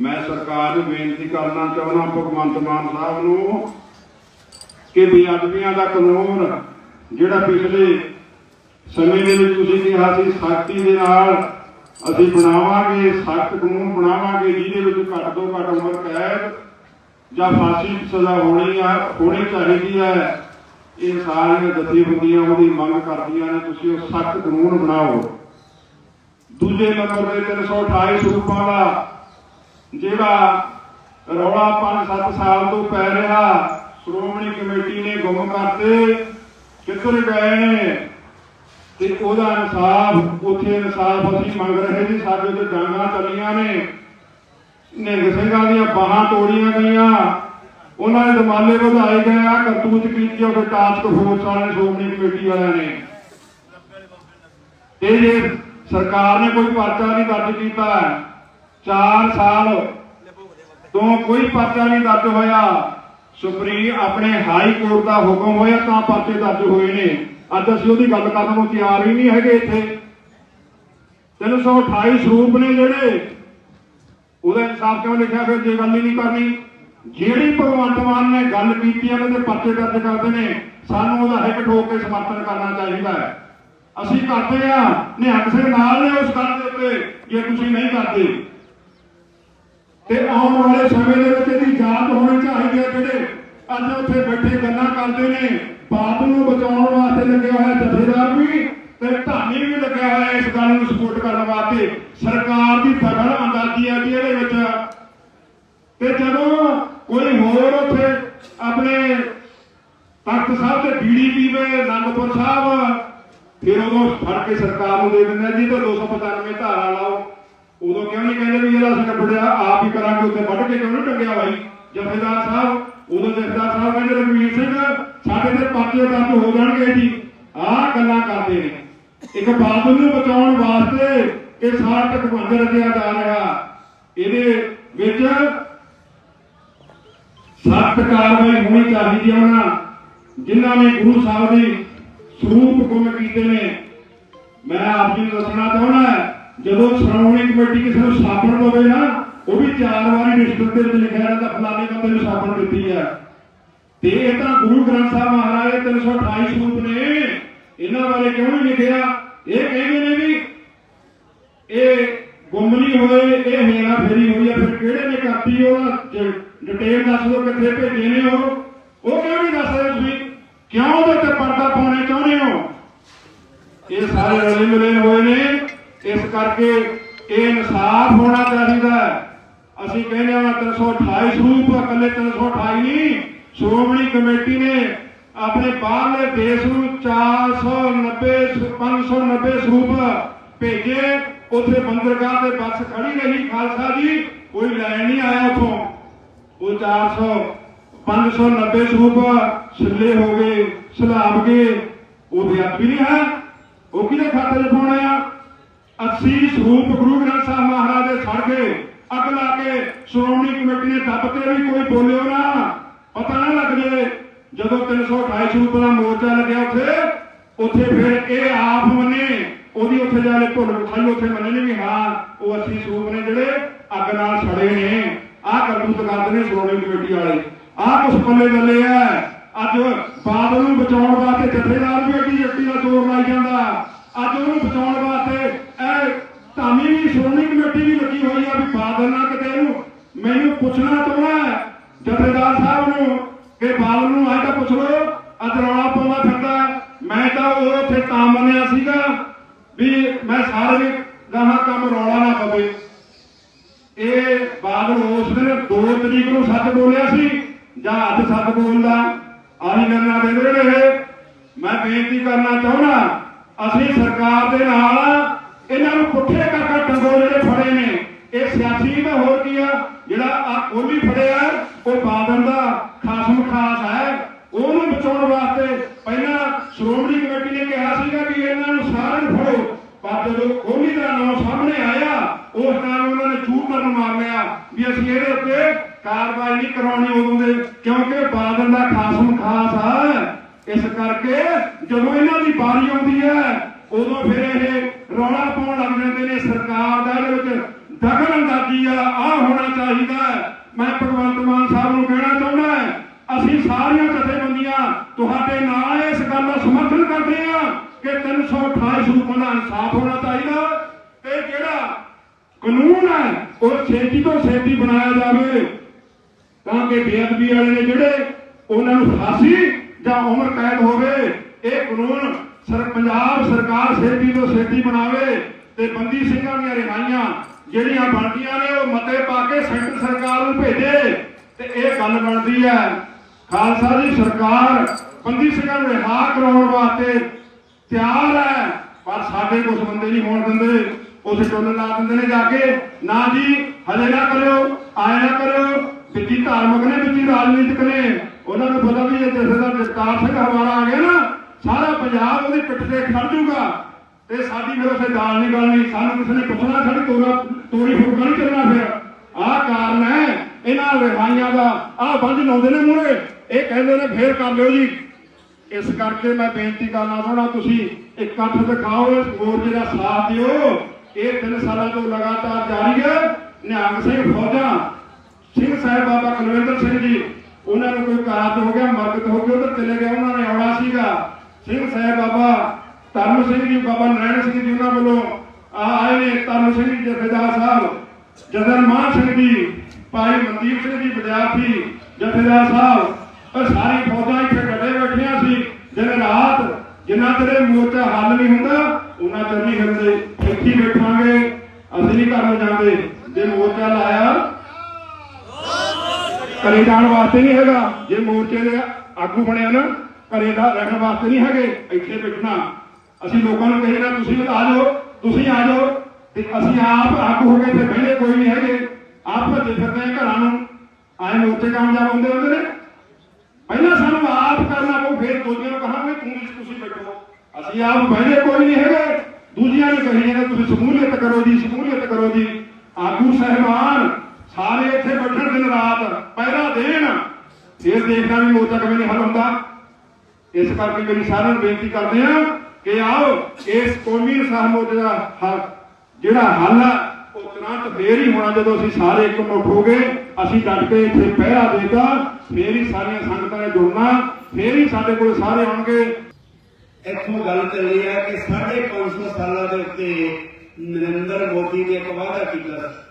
ਮੈਂ ਸਰਕਾਰ ਨੂੰ ਬੇਨਤੀ ਕਰਨਾ ਚਾਹੁੰਦਾ, ਭਗਵੰਤ ਮਾਨ ਸਾਹਿਬ ਨੂੰ, ਕਿ ਬੇਅਦਬੀਆਂ ਦਾ ਕਾਨੂੰਨ, ਜਿਹੜਾ ਪਿਛਲੇ ਸਮੇਂ ਦੇ ਵਿੱਚ ਤੁਸੀਂ ਕਿਹਾ ਸੀ ਸਖਤੀ ਦੇ ਨਾਲ ਅਸੀਂ ਬਣਾਵਾਂਗੇ ਸਖਤ ਕਾਨੂੰਨ ਬਣਾਵਾਂਗੇ, ਜਿਹਦੇ ਵਿੱਚ ਘੱਟ ਤੋਂ ਘੱਟ ਉਮਰ ਕੈਦ ਜਾਂ ਫਾਂਸੀ ਦੀ ਸਜ਼ਾ ਹੋਣੀ ਆ, ਹੋਣੀ ਚਾਹੀਦੀ ਹੈ। ਇਹ ਸਾਰੀਆਂ ਜਥੇਬੰਦੀਆਂ ਉਹਦੀ ਮੰਗ ਕਰਦੀਆਂ ਨੇ, ਤੁਸੀਂ ਉਹ ਸਖਤ ਕਾਨੂੰਨ ਬਣਾਓ। ਦੂਜੇ ਨੰਬਰ ਤੇ 328 ਸਰੂਪਾਂ ਦਾ ਜਿਹੜਾ ਰੌਲਾ 5-7 ਸਾਲ ਤੋਂ ਪੈ ਰਿਹਾ, ਸ਼੍ਰੋਮਣੀ ਕਮੇਟੀ ਨੇ ਗੁੰਮ ਕਰਤੇ, ਕਿੱਧਰ ਗਏ ਨੇ? ਤੇ ਉਹਦਾ ਇਨਸਾਫ, ਉੱਥੇ ਇਨਸਾਫ ਅਸੀਂ ਮੰਗ ਰਹੇ ਸੀ, ਸਾਡੇ ਤੇ ਡਾਂਗਾਂ ਚੱਲੀਆਂ ਨੇ। ਨਿਹੰਗ ਸਿੰਘਾਂ ਦੀਆਂ ਬਾਹਾਂ ਤੋੜੀਆਂ ਗਈਆਂ। ਉਹਨਾਂ ਦੇ ਦਮਾਲੇ ਵਧਾਏ ਗਏ ਆ ਕਰਤੂਤ ਕੀਤੀ ਉਹ ਟਾਸਕ ਫੋਰਸ ਵਾਲਿਆਂ ਨੇ, ਸ਼੍ਰੋਮਣੀ ਕਮੇਟੀ ਵਾਲਿਆਂ ਨੇ। ਤੇ ਜੇ ਸਰਕਾਰ ਨੇ ਕੋਈ ਪਰਚਾ ਨਹੀਂ ਦਰਜ ਕੀਤਾ 4 ਸਾਲ ਤੋਂ ਕੋਈ ਪਰਚਾ ਨਹੀਂ ਦਰਜ ਹੋਇਆ। ਸੁਪਰੀਮ ਆਪਣੇ ਹਾਈ ਕੋਰਟ ਦਾ ਹੁਕਮ ਹੋਇਆ, ਤਾਂ ਪਰਚੇ ਦਰਜ ਹੋਏ ਨੇ। ਅੱਜ ਅਸੀਂ ਉਹਦੀ ਗੱਲ ਕਰਨ ਨੂੰ ਤਿਆਰ ਹੀ ਨਹੀਂ ਹੈਗੇ ਇੱਥੇ। 328 ਸਰੂਪ ਨੇ ਜਿਹੜੇ। ਉਹਦਾ ਇਨਸਾਫ ਕਿਉਂ ਲਿਖਿਆ? ਫਿਰ ਜੇ ਗੱਲ ਹੀ ਨਹੀਂ ਕਰਨੀ। ਜਿਹੜੀ ਭਗਵੰਤ ਮਾਨ ਨੇ ਗੱਲ ਕੀਤੀ ਹੈ, ਉਹਦੇ ਪਰਚੇ ਦਰਜ ਕਰਦੇ ਨੇ। ਸਾਨੂੰ ਉਹਦਾ ਹਿੱਕ ਠੋਕ ਕੇ ਸਮਰਥਨ ਕਰਨਾ ਚਾਹੀਦਾ ਹੈ। ਅਸੀਂ ਕਰਦੇ ਆ ਨਿਹੰਗ ਸਿੰਘ ਨਾਲ ਨੇ ਉਸ ਗੱਲ ਦੇ ਉੱਤੇ। ਜੇ ਤੁਸੀਂ ਨਹੀਂ ਕਰਦੇ ਤੇ ਆਉਣ ਵਾਲੇ ਸਮੇਂ ਦੇ ਵਿੱਚ ਇਹਦੀ ਜਾਂਚ ਹੋਣੀ ਚਾਹੀਦੀ ਹੈ ਜਿਹੜੇ ਅੱਜ ਉੱਥੇ ਬੈਠੇ ਗੱਲਾਂ ਕਰਦੇ ਨੇ। ਬਾਦਲ ਨੂੰ ਬਚਾਉਣ ਵਾਸਤੇ ਲੱਗਿਆ ਹੋਇਆ ਜਥੇਦਾਰ ਵੀ ਤੇ ਧਾਨੀ ਵੀ ਲੱਗਿਆ ਹੋਇਆ ਇਸ ਗੱਲ ਨੂੰ ਸਪੋਰਟ ਕਰਨ ਵਾਸਤੇ। ਸਰਕਾਰ ਦੀ ਦਖਲ ਅੰਦਾਜ਼ੀ ਹੈ ਜੀ ਇਹਦੇ ਵਿੱਚ। ਤੇ ਜਦੋਂ ਕੋਈ ਹੋਰ ਉੱਥੇ ਆਪਣੇ ਤਖਤ ਸਾਹਿਬ ਤੇ ਬੀੜੀ ਪੀਵੇ ਅਨੰਦਪੁਰ ਸਾਹਿਬ, ਫਿਰ ਉਹ ਫੜ ਕੇ ਸਰਕਾਰ ਨੂੰ ਦੇ ਦਿੰਦੇ ਜੀ ਤੇ 295 ਧਾਰਾ ਲਾਓ। ਉਦੋਂ ਕਿਉਂ ਨਹੀਂ ਕਹਿੰਦੇ ਵੀ ਇਹਦਾ ਅਸੀਂ ਆਪ ਹੀ ਕਰਾਂਗੇ, ਉੱਥੇ ਵੱਢ ਕੇ ਕਿਉਂ ਨਹੀਂ ਟੰਗਿਆ ਭਾਈ ਜਥੇਦਾਰ ਸਾਹਿਬ, ਉਦੋਂ ਜਥੇਦਾਰ ਸਾਹਿਬ ਕਹਿੰਦੇ ਰਘਵੀਰ ਸਿੰਘ, ਸਾਡੇ ਤੇ ਪਰਚੇ ਦਰਜ ਹੋ ਜਾਣਗੇ ਜੀ। ਆਹ ਗੱਲਾਂ ਕਰਦੇ ਨੇ। ਇੱਕ ਬਾਦਲ ਨੂੰ ਬਚਾਉਣ ਵਾਸਤੇ ਇਹ ਸਾਰਾ ਟਕਵੰਦ ਰਚਿਆ ਜਾ ਰਿਹਾ। ਇਹਦੇ ਵਿੱਚ ਸਖਤ ਕਾਰਵਾਈ ਹੋਣੀ ਚਾਹੀਦੀ ਹੈ ਉਹਨਾਂ ਜਿਨ੍ਹਾਂ ਨੇ ਗੁਰੂ ਸਾਹਿਬ ਦੇ ਸਰੂਪ ਗੁੰਮ ਕੀਤੇ ਨੇ। ਮੈਂ ਆਪ ਜੀ ਨੂੰ ਦੱਸਣਾ ਚਾਹੁੰਦਾ ਜਦੋਂ ਸ਼੍ਰੋਮਣੀ ਕਮੇਟੀ ਕਿਸੇ ਨੂੰ ਸਾਬਣ ਦਵੇ ਨਾ, ਉਹ ਵੀ ਚਾਰ ਵਾਰੀ ਰਿਸ਼ਤੇ ਦੇ ਵਿੱਚ ਲਿਖਿਆ ਰਹਿੰਦਾ, ਫਲਾਣੇ ਬੰਦੇ ਨੂੰ ਸਾਬਣ ਦਿੱਤੀ ਹੈ ਤੇ ਇਹ ਤਾਂ ਗੁਰੂ ਗ੍ਰੰਥ ਸਾਹਿਬ ਮਹਾਰਾਜ ਦੇ 328 ਸਰੂਪ ਨੇ। ਇਹਨਾਂ ਬਾਰੇ ਕਿਉਂ ਨਹੀਂ ਲਿਖਿਆ? ਇਹ ਕਹਿੰਦੇ ਨੇ ਵੀ ਇਹ ਗੁੰਮ ਨਹੀਂ ਹੋਏ, ਇਹ ਹੇਰਾ ਫੇਰੀ ਹੋਈ ਆ, ਫਿਰ ਕਿਹੜੇ ਨੇ ਕਰਤੀ ਉਹਦਾ ਡਿਟੇਲ ਦੱਸ ਦਿਓ ਕਿੱਥੇ ਭੇਜੇ ਨੇ ਉਹ। ਉਹ ਕਿਉਂ ਨਹੀਂ ਦੱਸਦੇ ਤੁਸੀਂ? ਕਿਉਂ ਉਹਦੇ ਤੇ ਪਰਦਾ ਪਾਉਣਾ ਚਾਹੁੰਦੇ ਹੋ? ਇਹ ਸਾਰੇ ਰਲੇ ਮਿਲੇ ਹੋਏ ਨੇ। ਇਸ ਕਰਕੇ ਇਹ ਇਨਸਾਫ ਹੋਣਾ ਚਾਹੀਦਾ ਅਸੀਂ ਕਹਿੰਦੇ ਹਾਂ 328 ਸਰੂਪ ਇਕੱਲੇ 328 ਨਹੀਂ, ਸ਼੍ਰੋਮਣੀ ਕਮੇਟੀ ਨੇ ਆਪਣੇ ਬਾਹਰਲੇ ਦੇਸ਼ ਨੂੰ 490 590 ਸਰੂਪ ਭੇਜੇ। ਉੱਥੇ ਬੰਦਰਗਾਹ ਤੇ ਬੱਸ ਖੜੀ ਰਹੀ, ਖਾਲਸਾ ਜੀ, ਕੋਈ ਲੈਣ ਨਹੀਂ ਆਇਆ ਉਥੋਂ। ਉਹ 400 590 ਸਰੂਪ ਛਿੱਲੇ ਹੋ ਗਏ, ਸਲਾਬ ਗਏ। ਉਹ ਬੇਅਦਬੀ ਨਹੀਂ ਹੈ। ਉਹ ਕਿਹਦੇ ਖਾਤੇ 'ਚ ਪਾਉਣਾ ਆ? 80 ਸਰੂਪ ਗੁਰੂ ਗ੍ਰੰਥ ਸਾਹਿਬ ਮਹਾਰਾਜ ਦੇ ਸੜ ਗਏ। ਅੱਗ ਲਾ ਕੇ ਸ਼੍ਰੋਮਣੀ ਕਮੇਟੀ ਨੇ ਦੱਬ ਕੇ ਵੀ ਕੋਈ ਬੋਲਿਓ ਨਾ। ਪਤਾ ਨਾ ਲੱਗ ਜੇ ਜਦੋਂ 328 ਸਰੂਪ ਦਾ ਮੋਰਚਾ ਲੱਗਿਆ ਉੱਥੇ ਉੱਥੇ ਫਿਰ ਇਹ ਆਪ ਮੰਨੇ। ਉਹਦੀ ਉੱਥੇ ਜਾ ਕੇ ਭੁੱਲ ਵਿਖਾਈ ਉੱਥੇ ਮੰਨੇ ਵੀ ਹਾਂ, ਉਹ 80 ਸਰੂਪ ਨੇ ਜਿਹੜੇ ਅੱਗ ਨਾਲ ਸੜੇ ਨੇ। ਆਹ ਕਰਤੂਤ ਕਰਦੇ ਨੇ ਸ਼੍ਰੋਮਣੀ ਕਮੇਟੀ ਵਾਲੇ। ਆਹ ਕੁਛ ਪੱਲੇ ਬੱਲੇ ਆ। ਅੱਜ ਬਾਦਲ ਨੂੰ ਬਚਾਉਣ ਵਾਸਤੇ ਜਥੇਦਾਰ ਵੀ ਅੱਡੀ ਜੱਟੀ ਦਾ ਜ਼ੋਰ ਲਾਈ ਜਾਂਦਾ। ਅੱਜ ਉਹਨੂੰ ਬਚਾਉਣ ਵਾਸਤੇ ਇਹ ਧਾਮੀ ਵੀ, ਸ਼੍ਰੋਮਣੀ ਕਮੇਟੀ ਵੀ ਲੱਗੀ ਹੋਈ ਆ ਵੀ ਬਾਦਲ ਨਾ ਕਿਤੇ ਇਹਨੂੰ ਮੈਨੂੰ ਪੁੱਛਣਾ ਚਾਹੁੰਦਾ ਜਥੇਦਾਰ ਸਾਹਿਬ ਨੂੰ ਕਿ ਬਾਦਲ ਨੂੰ ਆਏ ਤਾਂ ਪੁੱਛ ਲਓ, ਅੱਜ ਪਾਉਂਦਾ ਫਿਰਦਾ ਮੈਂ ਤਾਂ ਉਹ ਉੱਥੇ ਤਾਂ ਮੰਨਿਆ ਸੀਗਾ ਵੀ ਮੈਂ ਸਾਰੇ ਗਾਹਾਂ ਕੰਮ ਰੌਲਾ ਨਾ ਪਵੇ। ਇਹ ਬਾਦਲ ਉਸ ਦਿਨ 2 ਤਰੀਕ ਨੂੰ ਸੱਚ ਬੋਲਿਆ ਸੀ, ਜਾਂ ਅੱਜ ਸੱਚ ਬੋਲਦਾ, ਆਹੀ ਗੱਲਾਂ ਦੇ ਰਹੇ ਮੈਂ ਬੇਨਤੀ ਕਰਨਾ ਚਾਹੁੰਦਾ ਅਸੀਂ ਸਰਕਾਰ ਦੇ ਨਾਲ ਇਹਨਾਂ ਨੂੰ ਪੁੱਠੇ ਕਰਕੇ ਟੰਗੋ ਜਿਹੜੇ ਫੜੇ ਨੇ। ਇਹ ਸਿਆਸੀ ਦਾ ਹੋਰ ਕੀ ਆ, ਜਿਹੜਾ ਆ ਕੋਲੀ ਫੜਿਆ ਉਹ ਬਾਦਲ ਦਾ ਖਾਸਮ ਖਾਸ ਹੈ, ਉਹਨੂੰ ਬਚਾਉਣ ਵਾਸਤੇ ਪਹਿਲਾਂ ਸ਼੍ਰੋਮਣੀ ਕਮੇਟੀ ਨੇ ਕਿਹਾ ਸੀਗਾ ਕਿ ਇਹਨਾਂ ਨੂੰ ਸਾਰਿਆਂ ਫੜੋ। ਪਰ ਜਦੋਂ ਕੋਹਲੀ ਦਾ ਨਾਮ ਸਾਹਮਣੇ ਆਇਆ, ਉਸ ਨਾਲ ਉਹਨਾਂ ਨੇ ਝੂਠ ਕਰਨ ਮਾਰ ਲਿਆ ਵੀ ਅਸੀਂ ਇਹਦੇ ਉੱਤੇ ਕਾਰਵਾਈ ਨਹੀਂ ਕਰਾਉਣੀ ਉਦੋਂ ਦੇ, ਕਿਉਂਕਿ ਬਾਦਲ ਦਾ ਖਾਸਮ ਖਾਸ ਹੈ ਇਸ ਕਰਕੇ ਜਦੋਂ ਇਹਨਾਂ ਦੀ ਵਾਰੀ ਆਉਂਦੀ ਹੈ, ਉਦੋਂ ਫਿਰ ਇਹ ਰੌਲਾ ਪਾਉਣ ਲੱਗ ਜਾਂਦੇ ਨੇ। ਸਰਕਾਰ ਦਾ ਇਹਦੇ ਵਿੱਚ ਦਖਲ ਅੰਦਾਜ਼ੀ ਆ ਆ ਹੋਣਾ ਚਾਹੀਦਾ ਮੈਂ ਭਗਵੰਤ ਮਾਨ ਸਾਹਿਬ ਨੂੰ ਕਹਿਣਾ ਚਾਹੁੰਦਾ ਅਸੀਂ ਸਾਰੀਆਂ ਜਥੇਬੰਦੀਆਂ ਤੁਹਾਡੇ ਨਾਲ ਇਸ ਗੱਲ ਦਾ ਸਮਰਥਨ ਕਰਦੇ ਹਾਂ ਕਿ 328 ਸਰੂਪਾਂ ਦਾ ਇਨਸਾਫ ਹੋਣਾ ਚਾਹੀਦਾ ਤੇ ਜਿਹੜਾ ਕਾਨੂੰਨ ਹੈ, ਉਹ ਛੇਤੀ ਤੋਂ ਛੇਤੀ ਬਣਾਇਆ ਜਾਵੇ। ਤਾਂ ਕਿ ਬੇਅਦਬੀ ਵਾਲੇ ਨੇ ਜਿਹੜੇ ਉਹਨਾਂ ਨੂੰ ਫਾਂਸੀ ਜਾਂ ਉਮਰ ਕੈਦ ਹੋਵੇ, ਇਹ ਕਾਨੂੰਨ ਸਰ, ਪੰਜਾਬ ਸਰਕਾਰ ਛੇਤੀ ਤੋਂ ਛੇਤੀ ਬਣਾਵੇ ਤੇ ਬੰਦੀ ਸਿੰਘਾਂ ਦੀਆਂ ਰਿਹਾਈਆਂ ਜਿਹੜੀਆਂ ਬਣਦੀਆਂ ਨੇ, ਉਹ ਮਤੇ ਪਾ ਕੇ ਸੈਂਟਰ ਸਰਕਾਰ ਨੂੰ ਭੇਜੇ ਤੇ ਇਹ ਗੱਲ ਬਣਦੀ ਹੈ। ਖਾਲਸਾ ਦੀ ਸਰਕਾਰ ਬੰਦੀ ਸਿੰਘਾਂ ਨੂੰ ਰਿਹਾ ਕਰਾਉਣ ਵਾਸਤੇ ਤਿਆਰ ਹੈ, ਪਰ ਸਾਡੇ ਕੁਝ ਬੰਦੇ ਨਹੀਂ ਹੋਣ ਦਿੰਦੇ। ਉਸ ਟੋਲ ਲਾ ਦਿੰਦੇ ਨੇ ਜਾ ਕੇ। ਨਾ ਜੀ ਹਲੇ ਨਾ ਕਰਿਓ ਆਇਆ ਨਾ ਕਰਿਓ। ਵਿੱਚੀ ਧਾਰਮਿਕ ਨੇ ਵਿੱਚੀ ਰਾਜਨੀਤਿਕ ਨੇ, ਉਹਨਾਂ ਨੂੰ ਪਤਾ ਵੀ ਇਹ ਜਥੇਦਾਰ ਜਗਤਾਰ ਸਿੰਘ ਹਵਾਲਾ ਆ ਗਿਆ ਨਾ, ਸਾਰਾ ਪੰਜਾਬ ਉਹਦੀ ਪਿੱਠ ਤੇ ਖੜ ਜਾਊਗਾ। ਤੇ ਸਾਡੀ ਫਿਰ ਉਸੇ ਦਾਲ ਨਹੀਂ ਗਲਣੀ ਸਾਨੂੰ ਕਿਸੇ ਨੇ ਪੁੱਛਣਾ, ਸਾਡੀ ਤੋਰਾ ਤੋਰੀ ਫੁਰਕਾ ਨਹੀਂ ਚੱਲਣਾ ਫਿਰ। ਆਹ ਕਾਰਨ ਹੈ, ਇਹਨਾਂ ਰਿਹਾਈਆਂ ਦਾ, ਆਹ ਬੰਦ ਲਾਉਂਦੇ ਨੇ ਮੂਹਰੇ। ਇਹ ਕਹਿੰਦੇ ਨੇ, ਫੇਰ ਕਰ ਲਿਓ ਜੀ। ਇਸ ਕਰਕੇ ਮੈਂ ਬੇਨਤੀ ਕਰਨਾ ਚਾਹੁੰਦਾ ਤੁਸੀਂ ਇਕੱਠ ਦਿਖਾਓ, ਇਸ ਮੋਰਚੇ ਦਾ ਸਾਥ ਦਿਓ। ਇਹ ਤਿੰਨ ਸਾਲਾਂ ਤੋਂ ਲਗਾਤਾਰ ਜਾਰੀ ਹੈ। ਨਿਹੰਗ ਸਿੰਘ ਫੌਜਾਂ ਸਿੰਘ ਸਾਹਿਬ ਬਾਬਾ ਕੁਲਵਿੰਦਰ ਸਿੰਘ ਜੀ, ਉਹਨਾਂ ਨੂੰ ਕੋਈ ਕਾਰਜ ਹੋ ਗਿਆ ਮਰਗਤ ਹੋ ਗਿਆ ਉਧਰ ਚਲੇ ਗਏ, ਉਹਨਾਂ ਨੇ ਆਉਣਾ ਸੀਗਾ। ਸਿੰਘ ਸਾਹਿਬ ਬਾਬਾ ਧਰਮ ਸਿੰਘ ਜੀ, ਬਾਬਾ ਨਰੈਣ ਸਿੰਘ ਜੀ, ਉਹਨਾਂ ਵੱਲੋਂ ਆਏ ਨੇ ਧਰਮ ਸਿੰਘ ਜੀ ਜਥੇਦਾਰ ਸਾਹਿਬ ਜਦਨ ਮਾਨ ਸਿੰਘ ਜੀ, ਭਾਈ ਮਨਦੀਪ ਸਿੰਘ ਜੀ, ਵਿਦਿਆਰਥੀ ਜਥੇਦਾਰ ਸਾਹਿਬ, ਇਹ ਸਾਰੀ ਫੌਜਾਂ ਇੱਥੇ ਡਟੇ ਬੈਠੀਆਂ ਸੀ, ਦਿਨ ਰਾਤ ਜਿੰਨਾ ਚਿਰ ਮੋਰਚਾ ਹੱਲ ਨਹੀਂ ਹੁੰਦਾ, ਉਹਨਾਂ ਚਿਰ ਨਹੀਂ ਹਿਲਦੇ ਇੱਥੇ ਬੈਠਾਂਗੇ, ਅਸੀਂ ਨਹੀਂ ਘਰ ਨੂੰ ਜਾਂਦੇ ਜੇ ਮੋਰਚਾ ਲਾਇਆ ਘਰੇ ਜਾਣ ਵਾਸਤੇ ਨਹੀਂ ਹੈਗਾ। ਜੇ ਮੋਰਚੇ ਦੇ ਆਗੂ ਬਣਿਆ ਨਾ, ਘਰੇ ਦਾ ਰਹਿਣ ਵਾਸਤੇ ਨਹੀਂ ਹੈਗੇ, ਇੱਥੇ ਬੈਠਣਾ। ਅਸੀਂ ਲੋਕਾਂ ਨੂੰ ਕਹੀਦਾ ਤੁਸੀਂ ਆ ਜਾਓ, ਤੁਸੀਂ ਆ ਜਾਓ। ਤੇ ਅਸੀਂ ਆਪ ਆਗੂ ਹੋ ਕੇ ਤੇ ਬਹਿਣੇ ਕੋਈ ਨਹੀਂ ਹੈਗੇ। ਆਪ ਭੱਜੇ ਫਿਰਦੇ ਘਰਾਂ ਨੂੰ। ਆਏ ਮੋਰਚੇ ਕਾਮਯਾਬ ਹੁੰਦੇ ਹੁੰਦੇ ਨੇ। ਪਹਿਲਾਂ ਸਾਨੂੰ ਆਪ ਕਰਨਾ ਪਊ, ਫਿਰ ਦੂਜਿਆਂ ਨੂੰ ਕਹਾਂਗੇ, ਤੂੰ ਤੁਸੀਂ ਬੈਠੋ। ਅਸੀਂ ਆਪ ਬਹਿਣੇ ਕੋਈ ਨਹੀਂ ਹੈਗੇ। ਦੂਜਿਆਂ ਨੂੰ ਕਹੀ ਤੁਸੀਂ ਸਮੂਲੀਅਤ ਕਰੋ ਜੀ ਸਮੂਲੀਅਤ ਕਰੋ ਜੀ। ਆਗੂ ਸਹਿਬਾਨ ਸਾਰੇ ਇੱਥੇ ਬੈਠਣ ਦਿਨ ਰਾਤ, ਪਹਿਰਾ ਦੇਣ। ਫਿਰ ਦੇਖਣਾ ਵੀ ਮੋਰਚਾ ਕਿਵੇਂ ਨਹੀਂ ਹੱਲ ਹੁੰਦਾ। ਇਸ ਕਰਕੇ ਮੇਰੀ ਸਾਰਿਆਂ ਨੂੰ ਬੇਨਤੀ ਕਰਦੇ ਆ ਕਿ ਆਓ, ਇਸ ਕੌਮੀ ਇਨਸਾਫ ਮੋਰਚੇ ਦਾ ਜਿਹੜਾ ਹੱਲ ਆ, ਉਹ ਤੁਰੰਤ ਫੇਰ ਹੀ ਹੋਣਾ ਜਦੋਂ ਅਸੀਂ ਸਾਰੇ ਇੱਕ ਹੋ ਗਏ, ਅਸੀਂ ਡਟ ਕੇ ਇੱਥੇ ਪਹਿਰਾ ਦੇਤਾ, ਫੇਰ ਹੀ ਸਾਰੀਆਂ ਸੰਗਤਾਂ ਨੇ ਜੁੜਨਾ, ਫੇਰ ਹੀ ਸਾਡੇ ਕੋਲ ਸਾਰੇ ਆਉਣਗੇ। ਇੱਥੋਂ ਗੱਲ ਚੱਲੀ ਹੈ ਕਿ 550 ਸਾਲਾਂ ਦੇ ਉੱਤੇ ਨਰਿੰਦਰ ਮੋਦੀ ਨੇ ਇੱਕ ਵਾਅਦਾ ਕੀਤਾ ਸੀ।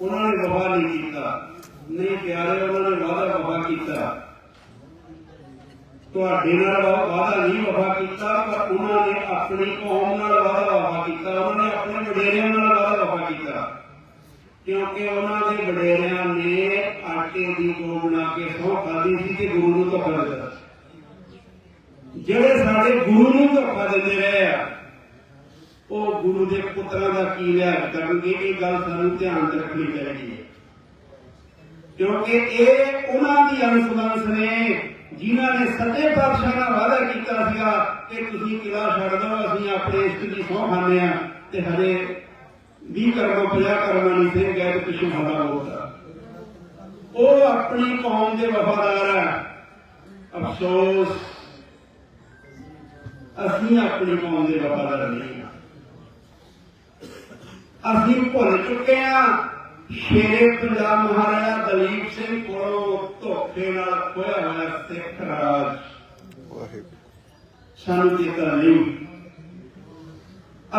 ਉਹਨਾਂ ਨੇ ਵਫਾ ਨਹੀਂ ਕੀਤਾ। ਨਹੀਂ ਪਿਆਰੇ, ਉਹਨਾਂ ਨੇ ਵਾਅਦਾ ਵਫਾ ਕੀਤਾ। ਤੁਹਾਡੇ ਨਾਲ ਵਾਅਦਾ ਨਹੀਂ ਵਫਾ ਕੀਤਾ, ਪਰ ਉਹਨਾਂ ਨੇ ਆਪਣੀ ਕੌਮ ਨਾਲ ਵਾਅਦਾ ਵਫਾ ਕੀਤਾ। ਉਹਨਾਂ ਨੇ ਆਪਣੇ ਵਡੇਰਿਆਂ ਨਾਲ ਵਾਅਦਾ ਵਫਾ ਕੀਤਾ। ਕਿਉਂਕਿ ਉਹਨਾਂ ਦੇ ਵਡੇਰਿਆਂ ਨੇ ਆਟੇ ਦੀ ਡੋ ਬਣਾ ਕੇ ਸੌ ਖਾਦੀ ਸੀ ਤੇ ਗੁਰੂ ਨੂੰ ਧੋਖਾ ਦਿੱਤਾ। ਜਿਹੜੇ ਸਾਡੇ ਗੁਰੂ ਨੂੰ ਧੋਖਾ ਦਿੰਦੇ ਰਹੇ ਆ ਉਹ ਗੁਰੂ ਦੇ ਪੁੱਤਰਾਂ ਦਾ ਕੀ ਲਿਆ ਕਰਨਗੇ, ਇਹ ਗੱਲ ਸਾਨੂੰ ਧਿਆਨ 'ਚ ਰੱਖਣੀ ਚਾਹੀਦੀ ਹੈ। ਕਿਉਂਕਿ ਇਹ ਉਹਨਾਂ ਦੀ ਅਨੁਸੰਧਾਨ ਨੇ ਜਿਨ੍ਹਾਂ ਨੇ ਸੱਚੇ ਪਾਤਸ਼ਾਹ ਨਾਲ ਵਾਅਦਾ ਕੀਤਾ ਸੀਗਾ ਕਿ ਤੁਸੀਂ ਕਿਲਾ ਛੱਡ ਦਿਓ, ਅਸੀਂ ਆਪਣੇ ਇਸ਼ਟ ਦੀ ਸਹੁੰ ਖਾਂਦੇ ਆ ਤੇ ਹਜੇ 20 ਕਰਮਾਂ 50 ਕਰਮਾਂ ਨਹੀਂ ਸੇ ਗਏ ਤੇ ਪਿੱਛੋਂ ਹੱਲਾ ਹੋਦਾ ਉਹ ਆਪਣੀ ਕੌਮ ਦੇ ਵਫਾਦਾਰ ਹੈ ਅਫਸੋਸ, ਅਸੀਂ ਆਪਣੀ ਕੌਮ ਦੇ ਵਫਾਦਾਰ ਨਹੀਂ। ਅਸੀਂ ਭੁੱਲ ਚੁੱਕੇ ਹਾਂ। ਸ਼ੇਰੇ ਪੰਜਾਬ ਮਹਾਰਾਜਾ ਦਲੀਪ ਸਿੰਘ ਕੋਲੋਂ ਧੋਖੇ ਨਾਲ ਖੋਇਆ ਹੋਇਆ ਸਿੱਖ ਰਾਜ ਸਾਨੂੰ ਚੇਤਾ ਨਹੀਂ।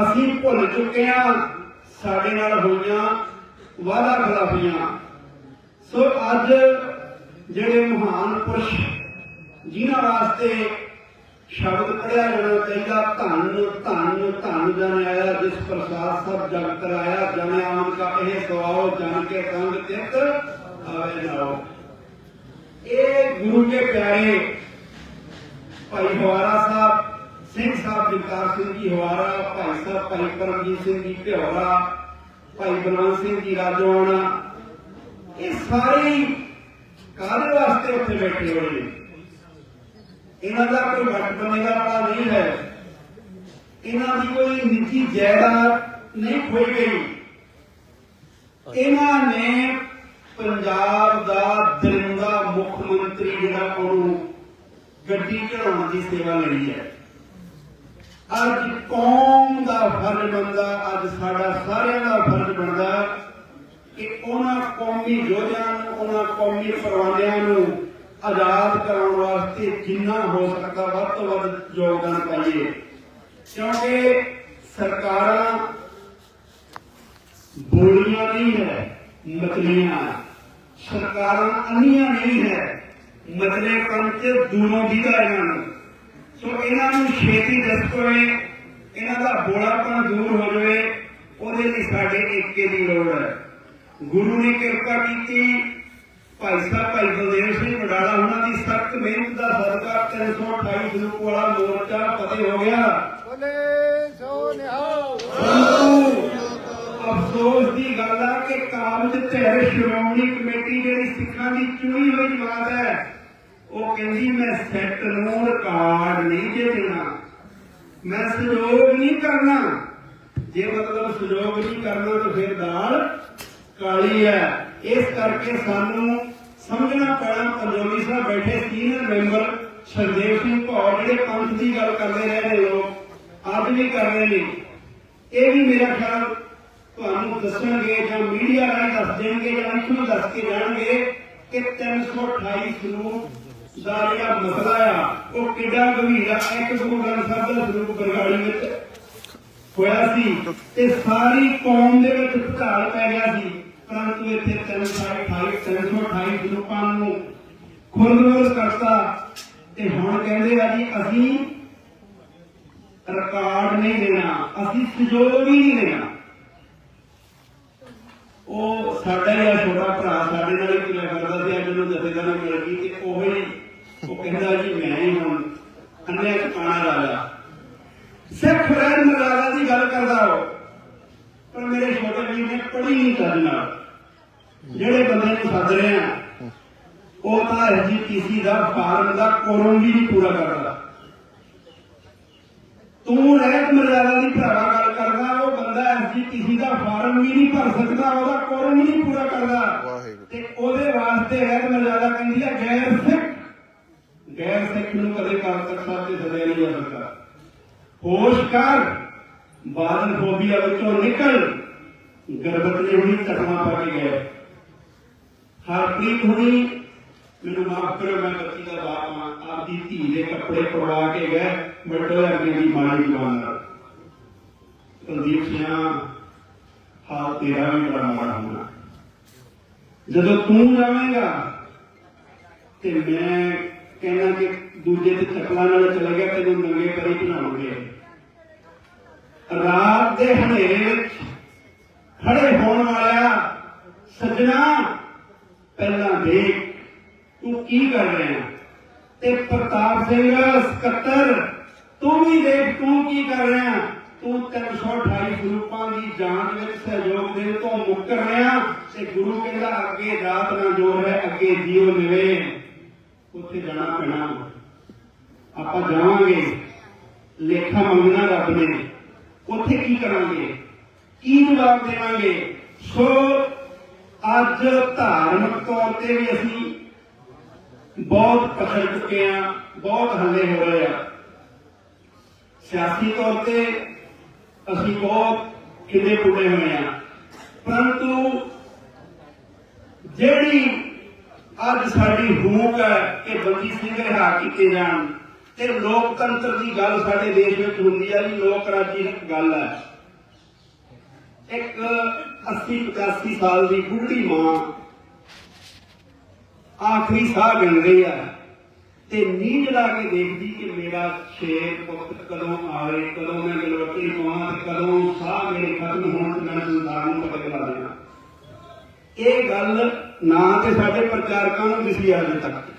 ਅਸੀਂ ਭੁੱਲ ਚੁੱਕੇ ਹਾਂ ਸਾਡੇ ਨਾਲ ਹੋਈਆਂ ਵਾਦਾ ਖਿਲਾਫੀਆਂ। ਸੋ ਅੱਜ ਜਿਹੜੇ ਮਹਾਨ ਪੁਰਸ਼ ਜਿਨ੍ਹਾਂ ਵਾਸਤੇ ਸ਼ਬਦ ਪੜਿਆ ਜਾਣਾ ਚਾਹੀਦਾ, ਧੰਨ ਧੰਨ ਧੰਨ ਜਨ ਆਇਆ ਜਿਸ ਪ੍ਰਸਾਦ ਸਭ ਜਗ ਕਰਾਇਆ ਜਨ ਆਮ ਕਾ ਇਹ ਸਵਾਓ, ਜਨ ਕੇ ਸੰਗ ਚਿਤ ਆਵੇ ਨਾਓ ਇਹ ਗੁਰੂ ਕੇ ਪਿਆਰੇ ਭਾਈ ਹਵਾਰਾ ਸਾਹਿਬ, ਸਿੰਘ ਸਾਹਿਬ ਜਗਤਾਰ ਸਿੰਘ ਜੀ ਹਵਾਰਾ ਭਾਈ ਸਾਹਿਬ ਭਾਈ ਪਰਮਜੀਤ ਸਿੰਘ ਜੀ ਭਿਉਰਾ ਭਾਈ ਬਲਵੰਤ ਸਿੰਘ ਜੀ ਰਾਜਵਾਨਾ ਇਹ ਸਾਰੇ ਹੀ ਕਾਹਦੇ ਵਾਸਤੇ ਉੱਥੇ ਬੈਠੇ ਹੋਏ ਨੇ? ਇਹਨਾਂ ਦਾ ਕੋਈ ਵੱਟ ਬਣੇਗਾ ਪਾ ਨਹੀਂ ਹੈ। ਇਹਨਾਂ ਦੀ ਕੋਈ ਨਿੱਜੀ ਜਾਇਦਾਦ ਨਹੀਂ ਖੋਈ ਗਈ। ਇਹਨਾਂ ਨੇ ਪੰਜਾਬ ਦਾ ਦਰਿੰਦਾ ਮੁੱਖ ਮੰਤਰੀ ਜਿਹੜਾ ਉਹਨੂੰ ਗੱਡੀ ਚੜਾਉਣ ਦੀ ਸੇਵਾ ਲਈ ਹੈ। ਅੱਜ ਕੌਮ ਦਾ ਫਰਜ਼ ਬਣਦਾ, ਅੱਜ ਸਾਡਾ ਸਾਰਿਆਂ ਦਾ ਫਰਜ਼ ਬਣਦਾ ਕਿ ਉਹਨਾਂ ਕੌਮੀ ਯੋਧਿਆਂ ਨੂੰ, ਉਹਨਾਂ ਕੌਮੀ ਪਰਵਾਨਿਆਂ ਨੂੰ ਆਜ਼ਾਦ ਕਰਾਉਣ ਵਾਸਤੇ ਜਿੰਨਾ ਹੋ ਸਕਦਾ ਵੱਧ ਤੋਂ ਵੱਧ ਯੋਗਦਾਨ ਪਾਈਏ। ਕਿਉਂਕਿ ਸਰਕਾਰਾਂ ਬੋਲੀਆਂ ਨਹੀਂ ਹੈ, ਮਤਲੀਆਂ। ਸਰਕਾਰਾਂ ਅੰਨੀਆਂ ਨਹੀਂ ਹੈ, ਮਤਲੇ ਪੰਚ ਦੂਰੋਂ ਦੀਦਾ ਇਹਨਾਂ ਨੂੰ। ਸੋ ਇਹਨਾਂ ਨੂੰ ਛੇਤੀ ਦੱਸ ਇਹਨਾਂ ਦਾ ਬੋਲਾਪਨ ਦੂਰ ਹੋ ਜਾਵੇ, ਉਹਦੇ ਲਈ ਸਾਡੇ ਏਕੇ ਦੀ ਲੋੜ ਹੈ। ਗੁਰੂ ਨੇ ਕਿਰਪਾ ਕੀਤੀ ਭਾਈ ਸਾਹਿਬ ਭਾਈ ਬਲਦੇਵ ਸਿੰਘ ਵਡਾਲਾ ਉਹਨਾਂ ਦੀ ਸਖਤ ਮਿਹਨਤ ਦਾ ਸਦਕਾ 328 ਗਰੁੱਪ ਵਾਲਾ ਮੋਰਚਾ ਫਤਿਹ ਹੋ ਗਿਆ। ਬੋਲੇ ਸੋ ਨਿਹਾਲ। ਅਫਸੋਸ ਦੀ ਗੱਲ ਆ ਕਿ ਕਾਬਜ ਧਿਰ ਸ਼੍ਰੋਮਣੀ ਕਮੇਟੀ ਜਿਹੜੀ ਸਿੱਖਾਂ ਦੀ ਚੁਣੀ ਹੋਈ ਜਮਾਤ ਹੈ ਉਹ ਕਹਿੰਦੀ ਮੈਂ ਸੈੱਟ ਨੂੰ ਰਿਕਾਰਡ ਨਹੀਂ ਜੇ ਦੇਣਾ ਮੈਂ ਸਹਿਯੋਗ ਨਹੀਂ ਕਰਨਾ। ਜੇ ਮਤਲਬ ਸਹਿਯੋਗ ਨਹੀਂ ਕਰਨਾ ਤਾਂ ਫਿਰ ਦਾਲ ਕਾਲੀ ਹੈ। ਇਸ ਕਰਕੇ ਸਾਨੂੰ ਸਮਝਣਾ ਪੈਣਾ ਪੰਜੋਮੀ ਸਾਹਿਬ ਬੈਠੇ ਸੀਨੀਅਰ ਮੈਂਬਰ ਸਰਦੇਵ ਸਿੰਘ ਭੌਰ ਜਿਹੜੇ ਪੰਥ ਦੀ ਗੱਲ ਕਰਦੇ ਰਹੇ ਨੇ ਲੋਕ, ਅੱਜ ਵੀ ਕਰ ਰਹੇ ਨੇ। ਇਹ ਵੀ ਮੇਰਾ ਖਿਆਲ ਤੁਹਾਨੂੰ ਦੱਸਣਗੇ ਜਾਂ ਮੀਡੀਆ ਰਾਹੀਂ ਦੱਸ ਦੇਣਗੇ ਜਾਂ ਇੱਥੋਂ ਦੱਸ ਕੇ ਜਾਣਗੇ ਕਿ 328 ਸਰੂਪ ਦਾ ਜਿਹੜਾ ਮਸਲਾ ਆ, ਉਹ ਕਿੱਡਾ ਗੰਭੀਰ ਆ। ਇੱਕ ਗੁਰੂ ਗ੍ਰੰਥ ਸਾਹਿਬ ਦਾ ਸਰੂਪ ਬਰਗਾੜੀ ਵਿੱਚ ਹੋਇਆ ਸੀ ਤੇ ਸਾਰੀ ਕੌਮ ਦੇ ਵਿੱਚ ਭੁਚਾਲ ਪੈ ਗਿਆ ਸੀ। ਪਰੰਤੂ ਇੱਥੇ 328 328 ਸਰੂਪਾਂ ਨੂੰ ਖੁਰਦਵਰ ਕਰਤਾ। ਤੇ ਹੁਣ ਕਹਿੰਦੇ ਆ ਜੀ, ਅਸੀਂ ਰਿਕਾਰਡ ਨਹੀਂ ਦੇਣਾ, ਅਸੀਂ ਸਹਿਯੋਗ ਹੀ ਨਹੀਂ ਦੇਣਾ। ਉਹ ਸਾਡਾ ਹੀ ਆ ਛੋਟਾ ਭਰਾ, ਸਾਡੇ ਨਾਲ ਹੀ ਤੁਰਿਆ ਕਰਦਾ ਸੀ, ਅੱਜ ਨੂੰ ਜਥੇਦਾਰ ਮਿਲ ਗਈ ਤੇ ਉਹ ਹੀ ਉਹ ਕਹਿੰਦਾ ਜੀ, ਮੈਂ ਹੀ ਹੁਣ ਅੰਨਿਆ ਟਿਕਾਣਾ ਰਾਜਾ। ਸਿੱਖ ਰਹਿਣ ਰਾਜਾ ਦੀ ਗੱਲ ਕਰਦਾ ਉਹ। ਪਰ ਮੇਰੇ ਛੋਟੇ ਵੀਰ ਨੇ ਪੜ੍ਹੀ ਨਹੀਂ ਕਰਨਾ ਜਿਹੜੇ ਬੰਦੇ ਨੂੰ ਸੱਦ ਰਹੇ ਆ ਉਹ ਤਾਂ ਐਸਜੀਪੀਸੀ ਦਾ ਫਾਰਮ ਦਾ ਕੋਰਮ ਵੀ ਨਹੀਂ ਪੂਰਾ ਕਰਦਾ ਤੂੰ ਰਹਿਤ ਮਰਜ਼ਾਦਾ ਦੀ ਭਰਾਵਾ ਗੱਲ ਕਰਦਾ ਉਹ ਬੰਦਾ ਐਸਜੀਪੀਸੀ ਦਾ ਫਾਰਮ ਵੀ ਨਹੀਂ ਭਰ ਸਕਦਾ ਉਹਦਾ ਕੋਰਮ ਵੀ ਨਹੀਂ ਪੂਰਾ ਕਰਦਾ। ਤੇ ਉਹਦੇ ਵਾਸਤੇ ਰਹਿਤ ਮਰਜ਼ਾਦਾ ਕਹਿੰਦੀ ਹੈ ਗੈਰ ਸਿੱਖ। ਗੈਰ ਸਿੱਖ ਨੂੰ ਕਦੇ ਕਾਲ ਤੱਕ ਸਾਹਿਬ ਤੇ ਸਦਿਆ ਨਹੀਂ ਜਾ ਸਕਦਾ। ਹੋਸ਼ ਕਰ ਬਾਦਲ ਫੋਬੀਆ ਵਿੱਚੋਂ ਨਿਕਲ। ਗਰਬਤ ਨੇ ਹੁਣੀ ਤਕਮਾ ਪਾ ਕੇ ਗਏ। ਹਰਪ੍ਰੀਤ ਹੁਣੀ ਮੈਨੂੰ ਮਾਫ ਕਰੋ, ਮੈਂ ਬੱਚੀ ਦਾ ਬਾਪ ਹਾਂ ਆਪਦੀ ਧੀ ਦੇ ਕੱਪੜੇ ਪਰਵਾ ਕੇ ਗਏ ਵੱਡੇ ਅੱਗੇ ਦੀ ਮਾੜੀ ਜਵਾਨ ਨਾਲ ਕੁਲਦੀਪ ਸਿੰਘ ਹਾਲ ਤੇਰਾ ਵੀ ਬੜਾ ਮਾੜਾ ਹੋਣਾ। ਜਦੋਂ ਤੂੰ ਜਾਵੇਂਗਾ, ਤੇ ਮੈਂ ਕਹਿੰਦਾ ਕਿ ਦੂਜੇ ਤੇ ਚੱਕਲਾਂ ਨਾਲ ਚਲੇ ਗਿਆ, ਤੈਨੂੰ ਨੰਗੇ ਪਰੀ ਬਣਾਉਣਗੇ ਰਾਤ ਦੇ ਹਨੇਰੇ ਵਿੱਚ ਖੜੇ ਹੋਣ ਵਾਲਿਆ ਸੱਜਣਾ ਪਹਿਲਾਂ ਦੇਖ ਤੂੰ ਕੀ ਕਰ ਰਿਹਾ ਤੇ ਪ੍ਰਤਾਪ ਸਿੰਘ ਸਕੱਤਰ, ਤੂੰ ਵੀ ਦੇਖ, ਤੂੰ ਕੀ ਕਰ ਰਿਹਾ? ਤੂੰ 328 ਗਰੁੱਪਾਂ ਦੀ ਜਾਂਚ ਵਿੱਚ ਸਹਿਯੋਗ ਦੇਣ ਤੋਂ ਮੁੱਕਰ ਰਿਹਾ ਤੇ ਗੁਰੂ ਕਹਿੰਦਾ, ਅੱਗੇ ਰਾਤ ਨਾ ਜੋਰ ਹੈ, ਅੱਗੇ ਜੀਵ ਲਵੇ ਉੱਥੇ ਜਾਣਾ ਪੈਣਾ। ਆਪਾਂ ਜਾਵਾਂਗੇ। ਲੇਖਾ ਮੰਗਣਾ ਰੱਬ ਨੇ। ਉੱਥੇ ਕੀ ਕਰਾਂਗੇ? ਕੀ ਜਵਾਬ ਦੇਵਾਂਗੇ? ਸੋ ਅੱਜ ਧਾਰਮਿਕ ਤੌਰ ਤੇ ਵੀ ਅਸੀਂ ਬਹੁਤ ਪਛੜ ਚੁੱਕੇ ਆ, ਬਹੁਤ ਹੱਲੇ ਹੋ ਰਹੇ ਆ। ਸਿਆਸੀ ਤੌਰ ਤੇ ਅਸੀਂ ਬਹੁਤ ਕਿਲੇ ਪੁੱਡੇ ਹੋਏ ਆ। ਪਰੰਤੂ ਜਿਹੜੀ ਅੱਜ ਸਾਡੀ ਹੂਕ ਹੈ ਕਿ ਬੰਦੀ ਸਿੰਘ ਰਿਹਾ ਕੀਤੇ ਜਾਣ, ਤੇ ਲੋਕਤੰਤਰ ਦੀ ਗੱਲ ਸਾਡੇ ਦੇਸ਼ ਵਿੱਚ ਹੁੰਦੀ ਆ ਜੀ ਲੋਕ ਰਾਜੀ ਦੀ ਗੱਲ ਹੈ। ਇੱਕ 80 85 ਸਾਲ ਦੀ ਬੁੱਢੀ ਮਾਂ ਆਖਰੀ ਸਾਹ ਗਿਣ ਰਹੀ ਆ। ਤੇ ਨੀਂਦ ਲਾ ਕੇ ਦੇਖਦੀ ਕਿ ਮੇਰਾ ਸ਼ੇਰ ਪੁੱਤ ਕਦੋਂ ਆਵੇ, ਕਦੋਂ ਮੈਂ ਗਲਵਤੀ ਪਾਵਾਂ ਤੇ ਕਦੋਂ ਸਾਹ ਮੇਰੇ ਖਤਮ ਹੋਣ ਤੇ ਮੈਂ ਸੰਸਾਰ ਨੂੰ ਪਤਾ ਲਾ ਦੇਣਾ ਇਹ ਗੱਲ ਨਾ ਤੇ ਸਾਡੇ ਪ੍ਰਚਾਰਕਾਂ ਨੂੰ ਦਿਸੀ ਅੱਜ ਤੱਕ।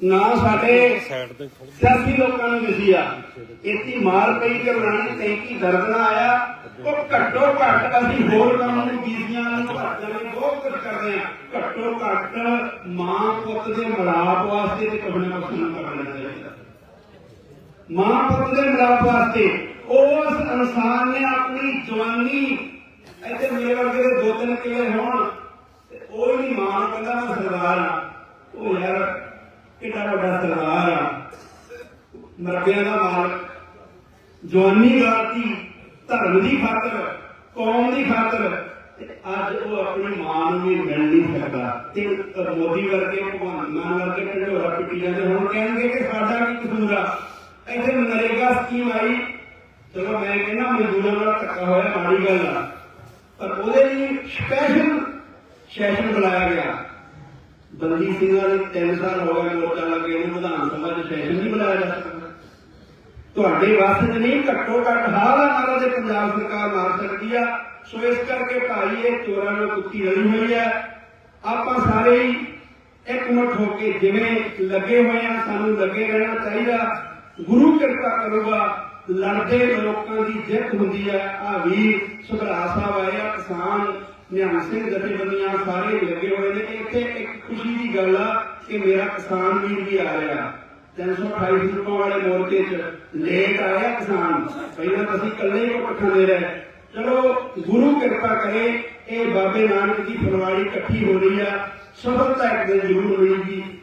ਨਾ ਸਾਡੇ ਸਿਆਸੀ ਲੋਕਾਂ ਨੂੰ ਦਿਸੀ ਆ। ਇਤੀ ਮਾਰ ਪਈ ਕਿ ਬਣਾਣੀ ਤੇ ਕੀ ਦਰਦ ਨਾ ਆਇਆ। ਉਹ ਘੱਟੋ ਘੱਟ ਅਸੀਂ ਹੋਰ ਕੰਮ ਨੂੰ ਬੀਜੀਆਂ ਨੂੰ ਭੱਜਣ ਲਈ ਬਹੁਤ ਕੁਝ ਕਰਦੇ ਆ। ਘੱਟੋ ਘੱਟ ਮਾਂ ਪੁੱਤ ਦੇ ਮਿਲਾਪ ਵਾਸਤੇ ਤੇ ਨਾ ਕੁਝ ਨਾ ਕਰਨਾ ਚਾਹੀਦਾ। ਮਾਂ ਪੁੱਤ ਦੇ ਮਿਲਾਪ ਵਾਸਤੇ ਉਸ ਇਨਸਾਨ ਨੇ ਆਪਣੀ ਜਵਾਨੀ ਇੱਥੇ ਮੇਰੇ ਵਰਗੇ ਦੇ ਦੋ ਤਿੰਨ ਕਿਲੇ ਹੋਣ? ਤੇ ਉਹ ਨਹੀਂ ਮਾਂ ਨੂੰ ਕਹਿੰਦਾ ਮੈਂ ਸਰਦਾਰ ਆ। ਉਹ ਯਾਰ ਕਿੰਨਾ ਵੱਡਾ ਸਰਦਾਰ ਆ। ਨਰਬਿਆਂ ਦਾ ਮਾਲਕ ਜਵਾਨੀ ਗਾਤੀ ਧਰਮ ਦੀ ਖਾਤਰ, ਕੌਮ ਦੀ ਖਾਤਰ, ਤੇ ਅੱਜ ਉਹ ਆਪਣੀ ਮਾਂ ਨੂੰ ਵੀ ਮਿਲ ਨਹੀਂ ਸਕਦਾ ਤੇ ਮੋਦੀ ਵਰਗੇ ਭਗਵਾਨ ਮਾਨ ਵਰਗੇ ਢੰਡੋਰਾ ਪਿੱਟੀ ਜਾਂਦੇ, ਹੁਣ ਕਹਿਣਗੇ ਕਿ ਸਾਡਾ ਕੀ ਕਸੂਰ ਆ? ਇੱਥੇ ਨਰੇਗਾ ਸਕੀਮ ਆਈ। ਚਲੋ ਮੈਂ ਕਹਿੰਦਾ, ਮਜ਼ਦੂਰਾਂ ਨਾਲ ਧੱਕਾ ਹੋਇਆ, ਮਾੜੀ ਗੱਲ ਆ। ਪਰ ਉਹਦੇ ਲਈ ਸਪੈਸ਼ਲ ਸੈਸ਼ਨ ਬੁਲਾਇਆ ਗਿਆ। ਬੰਦੀ ਸਿੰਘਾਂ ਦੇ 3 ਸਾਲ ਹੋ ਗਏ ਮੋਰਚਾ ਲੱਗੇ ਉਹਨੂੰ ਵਿਧਾਨ ਸਭਾ ਦੇ ਸੈਸ਼ਨ ਨਹੀਂ ਬੁਲਾਇਆ ਜਾ ਸਕਦਾ। ਤੁਹਾਡੇ ਵਾਸਤੇ ਨਹੀਂ, ਘੱਟੋ ਘੱਟ ਹਾਲਾ ਨਾਰਾ ਦੇ ਪੰਜਾਬ ਸਰਕਾਰ ਮਾਰ ਸਕਦੀ ਆ। ਸੋ ਇਸ ਕਰਕੇ ਭਾਈ ਇਹ ਚੋਰਾਂ ਨੂੰ ਕੁੱਤੀ ਰਲੀ ਹੋਈ ਹੈ ਆਪਾਂ ਸਾਰੇ ਹੀ ਇੱਕ ਮੁੱਠ ਹੋ ਕੇ ਜਿਵੇਂ ਲੱਗੇ ਹੋਏ ਆ, ਸਾਨੂੰ ਲੱਗੇ ਰਹਿਣਾ ਚਾਹੀਦਾ। ਗੁਰੂ ਕਿਰਪਾ ਕਰੂਗਾ, ਲੜਦੇ ਲੋਕਾਂ ਦੀ ਜਿੱਤ ਹੁੰਦੀ ਹੈ ਆ ਵੀਰ ਸੁਭਰਾ ਸਾਹਿਬ ਆਏ ਆ, ਕਿਸਾਨ ਨਿਹੰਗ ਸਿੰਘ ਜਥੇਬੰਦੀਆਂ ਸਾਰੇ ਲੱਗੇ ਹੋਏ ਨੇ। ਇੱਥੇ ਇੱਕ ਖੁਸ਼ੀ ਦੀ ਗੱਲ ਆ ਕਿ ਮੇਰਾ ਕਿਸਾਨ ਵੀਰ ਵੀ ਆ ਰਿਹਾ। 328 ਰੁਪਏ ਵਾਲੇ ਮੋਰਚੇ 'ਚ ਲੇਟ ਆਇਆ ਕਿਸਾਨ। ਪਹਿਲਾਂ ਤਾਂ ਅਸੀਂ ਇਕੱਲੇ ਹੀ ਇਕੱਠਾ ਦੇ ਰਹੇ। ਚਲੋ, ਗੁਰੂ ਕਿਰਪਾ ਕਰੇ, ਇਹ ਬਾਬੇ ਨਾਨਕ ਦੀ ਫਰਵਾੜੀ ਇਕੱਠੀ ਹੋ ਰਹੀ ਆ। ਸਫਲਤਾ ਇੱਕ ਦਿਨ ਜ਼ਰੂਰ ਮਿਲੇਗੀ